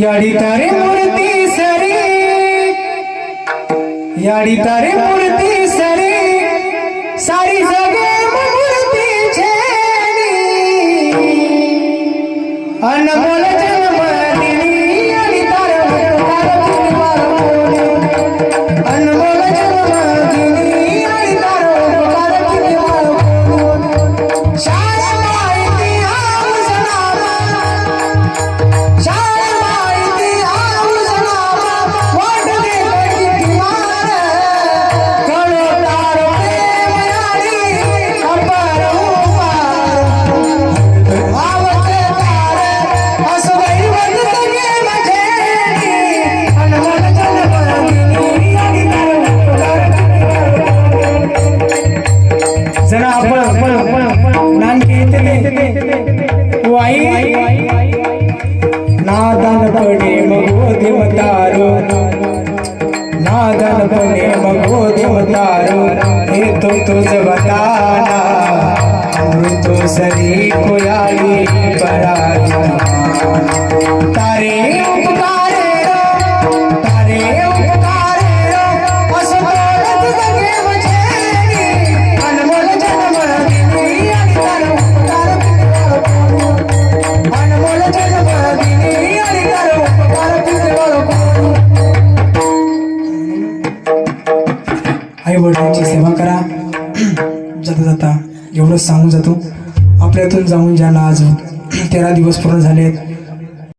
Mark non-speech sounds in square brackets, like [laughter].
याडी तारे मूर्ती सरी. याडी तारे मूर्ती सरी. सारी जगे मूर्ती अनमोल जन्म दिली जरा आपण नानकी येते वाई. नादान पडे मगो देवतारो नादान पडे मगो देवतारो हे तो तुझ बताना. अमृतो सरी कोयाली पराई आई वडिलांची सेवा करा. जाता जाता एवढंच सांगून जातो. आपल्यातून जाऊन ज्यांना आज [clears throat] तेरा दिवस पूर्ण झाले आहेत